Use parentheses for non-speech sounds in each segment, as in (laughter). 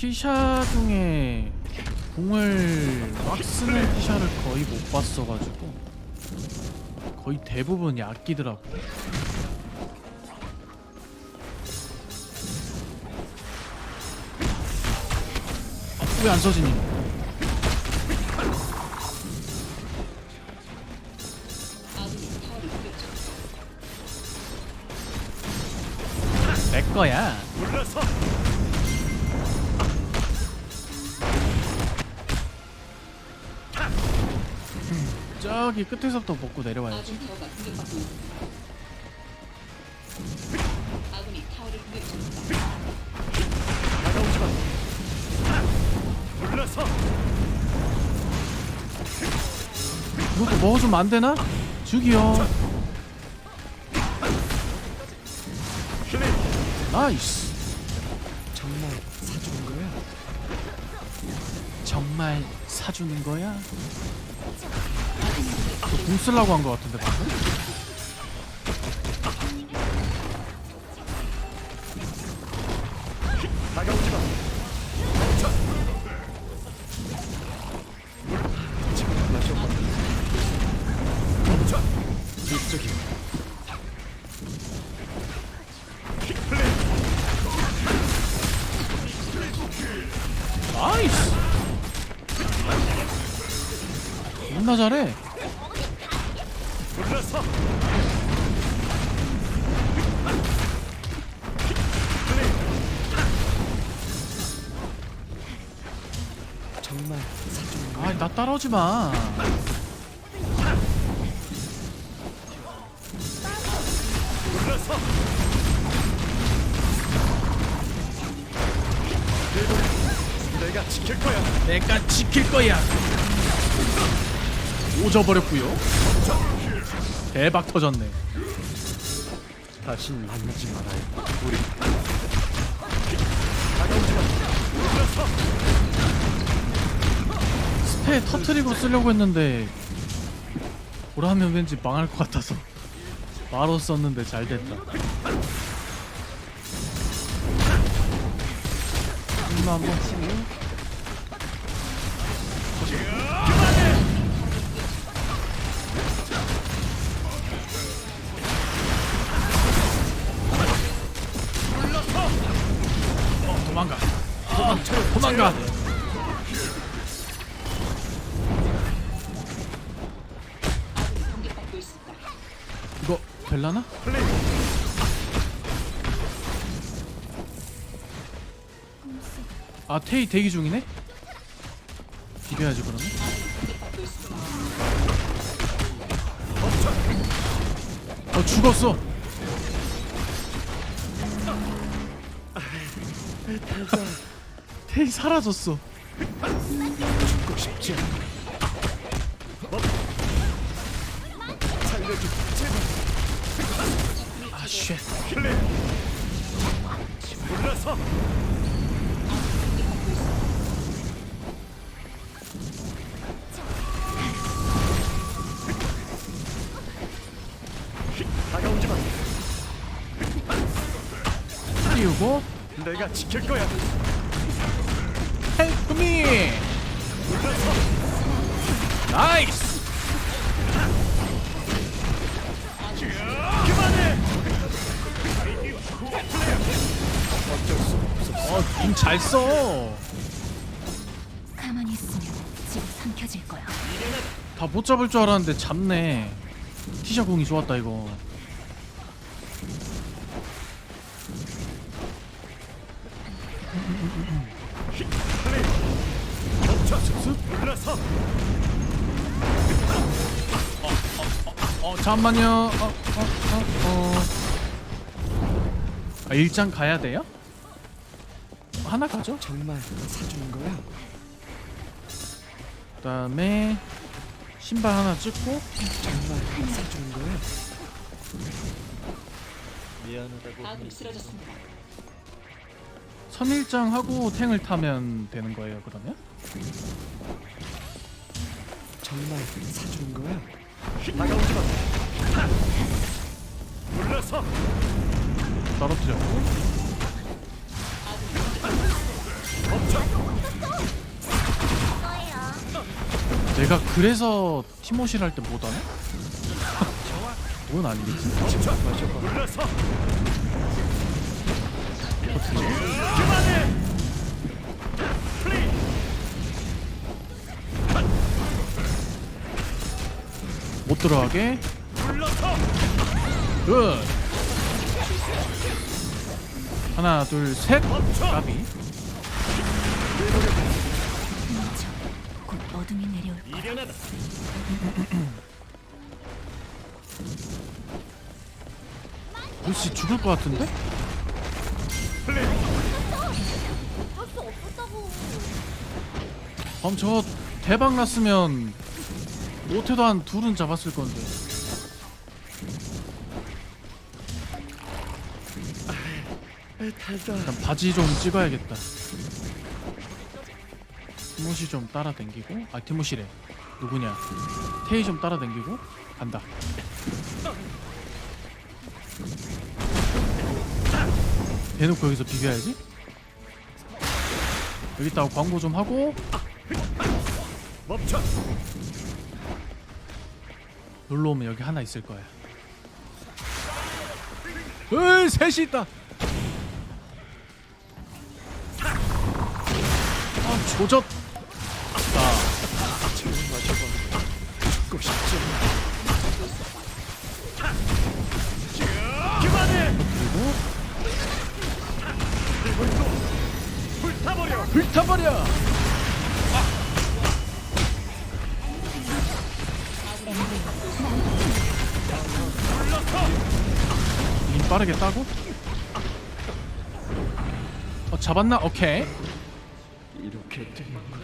티샤 중에 궁을 막 쓰는 티샤를 거의 못 봤어가지고 거의 대부분이 아끼더라고. 왜안 써지니? 내 거야. 저기 끝에서부터 먹고 내려와야지. 다가오지 마 물러서 이것도 먹어주면 안 되나? 죽이요. 나이스. 정말 사주는 거야? 정말 사주는 거야? 너궁 쓰려고 한거 같은데 방금? 아이 나 따라오지 마. 내가 지킬 거야 내가 지킬 거야. 오져버렸고요. 대박 터졌네. 다신 만나지 말아요 우리 다가오지 마 스페 터트리고 쓰려고 했는데 보라면 왠지 망할 것 같아서 바로 썼는데 잘 됐다. 한번 될라나? 아 테이 대기 중이네? 비벼야지 그러면. 어 죽었어 (laughs) 테이 사라졌어 죽고 싶지 않아 어? 살려줘 제발 아쉣. 플레이 물러서 다가오지 마 띄우고 내가 지킬 거야. 헬프 미! 물러서 잘 써. 가만히 있으면 지금 삼켜질 거야. 다 못 잡을 줄 알았는데 잡네. 티샤 공이 좋았다 이거. 어 잠만요. 어 어 어 어. 아 일장 가야 돼요? 하나 가죠. 정말 사주는 거야? 그다음에 신발 하나 찍고 정말 사주는 거야? 미안하다고 아군이 쓰러졌습니다. 선일장 하고 탱을 타면 되는 거예요 그러면? 정말 사주는 거야? 다가오지 마 물러서 떨어뜨렸고 내가 그래서 티모시를 할 때 못하네? 그건 (laughs) 아니겠지 물러서. 못 들어가게. 굿 하나 둘셋 까비 멈춰. 곧 어둠이 내려올 거야. 미련하다. 루시 죽을 것 같은데? 그럼 저 대박 났으면 못해도 한 둘은 잡았을 건데 달다. 일단 바지 좀 찍어야겠다 티모시 좀 따라댕기고 아 티모시래. 누구냐? 테이 좀 따라댕기고 간다. 대놓고 여기서 비벼야지? 여기다가 광고 좀 하고. 멈춰. 놀러 오면 여기 하나 있을 거야. 으이 셋이 있다! 아 조졌 그만해. 린 빠르게 따고 어 잡았나? 오케이 이렇게 되는구나.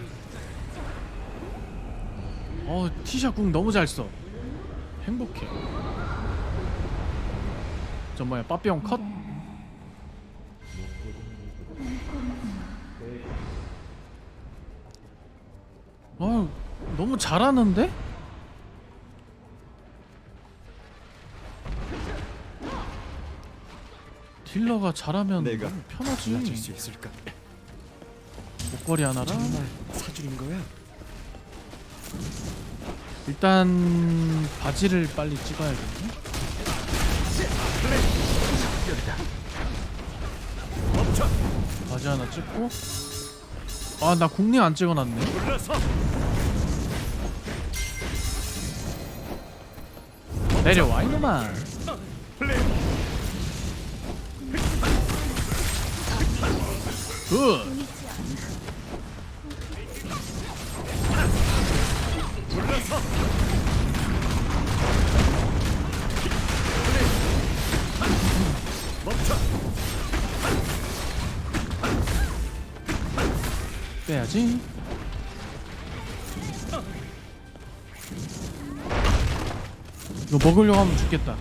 어 티샷 궁 너무 잘 써. 행복해. 저 뭐야 빠삐용 컷? 어 너무 잘하는데? 딜러가 잘하면 내가 편하지. 도와줄 수 있을까? 목걸이 하나랑 사주는 거야? 일단 바지를 빨리 찍어야겠네. 바지 하나 찍고 아 나 국내 안 찍어놨네. 내려와 이놈아. 굿 빼야지. 이거 먹으려고 하면 죽겠다.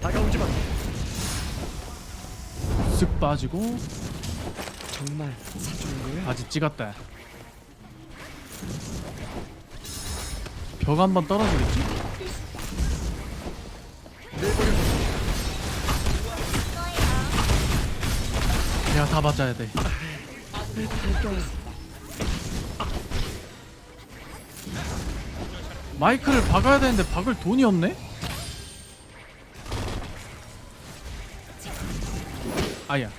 다가오지 마. 쓱 빠지고 정말 사주는 거야? 바지 찍었다 벽 한 번 떨어지겠지? 내가 다 맞아야 돼 마이크를 박아야 되는데 박을 돈이 없네? 아야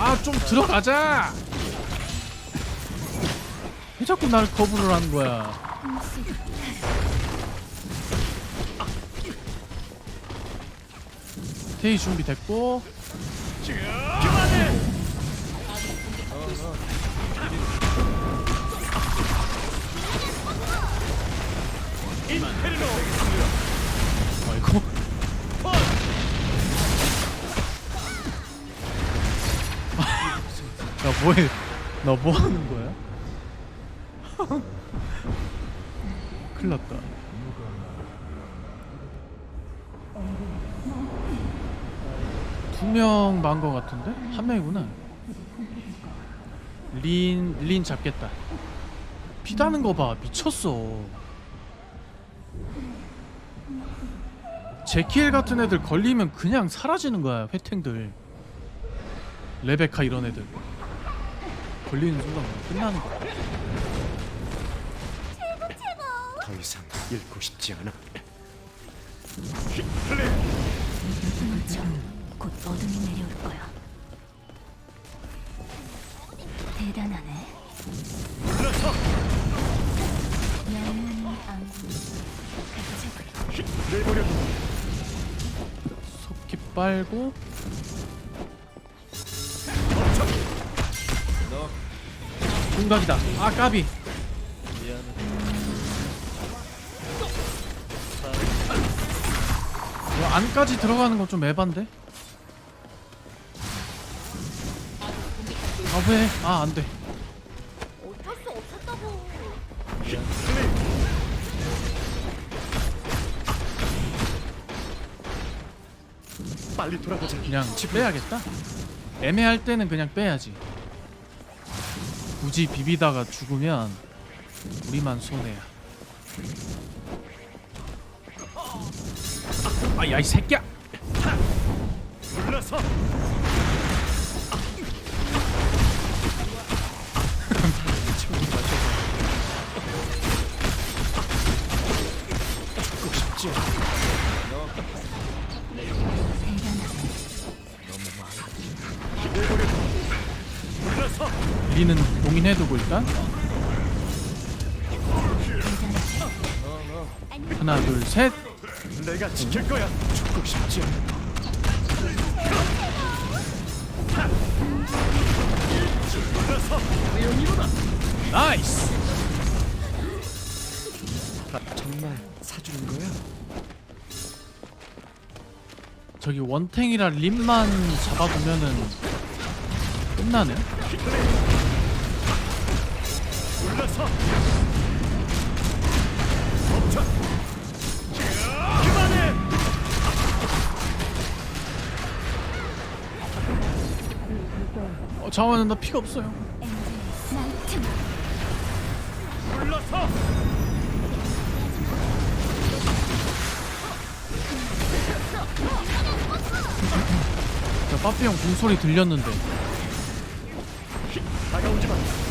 아 좀 들어가자. 왜 자꾸 날 거부를 하는 거야? 테이 준비됐고 뭐해 너 뭐 하는 거야? (laughs) 큰일 났다. 두명 만거 같은데? 한 명이구나. 린, 린 잡겠다. 피다는 거 봐. 미쳤어. 제키엘 같은 애들 걸리면 그냥 사라지는 거야 회탱들. 레베카 이런 애들 걸리는 순간 그냥 끝나는 거야 더 이상 잃고 싶지 않아. 곧 어둠이 내려올 거야. 대단하네. 안구. 속기 빨고 공각이다 아 까비 이거 안까지 들어가는 건 좀 에반데? 아 왜? 아 안돼 어쩔 수 없었다고. 빨리 돌아가자. 그냥 빼야겠다 애매할 때는 그냥 빼야지 굳이 비비다가 죽으면 우리만 손해야 아야 이 새끼야. (laughs) 우리는 봉인해두고 일단 하나 둘셋 내가 지킬 거야. 죽고 싶지. 나이스 정말 사주는 거야? 저기 원탱이라 림만 잡아두면은 끝나네 불러서. 멈춰. 그만해. 어 잠깐만 나 피가 없어요. 불러서. 저 빠삐 형 궁소리 들렸는데 다가오지 마.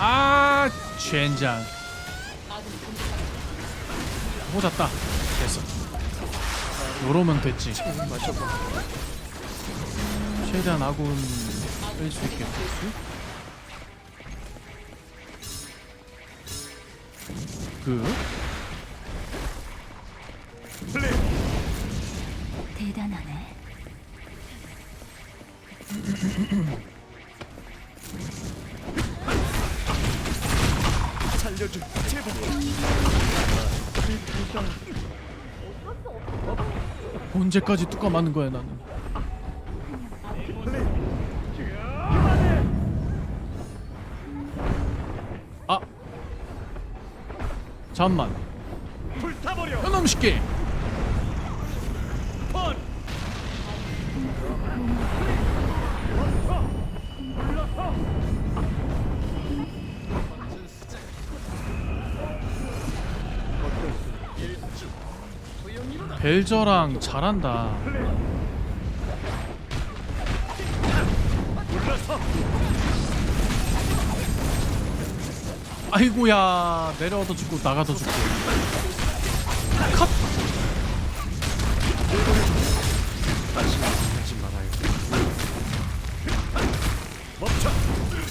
아 젠장 모았다 됐어 요러면 됐지. 최대한 아군 뺄수 있겠지 그. 대단하네. 살려줘. 제발. 언제까지 뚜까 맞는 거야 나는. 아 잠만 불타버려. 이놈 새끼 벨저랑 잘한다. 아이고야 내려와도 죽고 나가도 죽고 컷.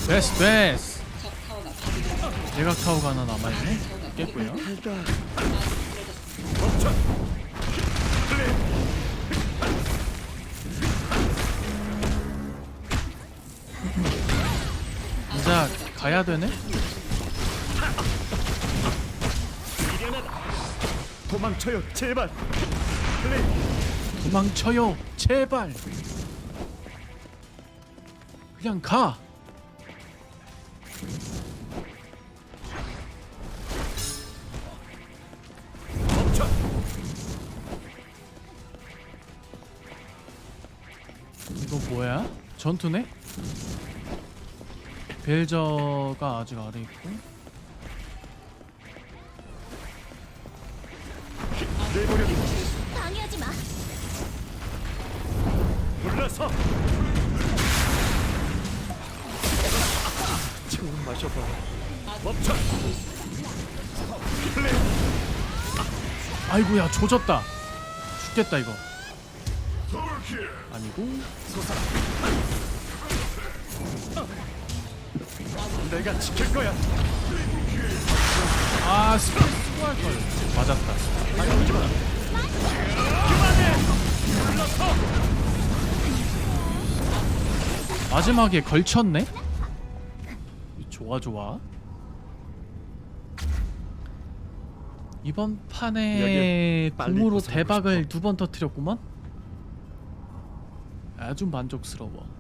됐어 됐어. 대각 타워가 하나 남아있네 깼고요 이제 가야 되네. 도망쳐요. 제발. 플레이. 도망쳐요 제발 그냥 가 전투네? 벨저가 아직 아래 있고 내버려둬. 방해하지 마. 불러서. 처음 마셔봐. 멈춰. 아이고야 조졌다 죽겠다 이거 아니고 내가 지킬 거야. 아 스페이스 쓰고 할 걸 맞았다 다가오지 마. 마지막에 걸쳤네? 좋아 좋아 이번 판에 벗어나고 대박을. 두 번 터뜨렸구만 아주 만족스러워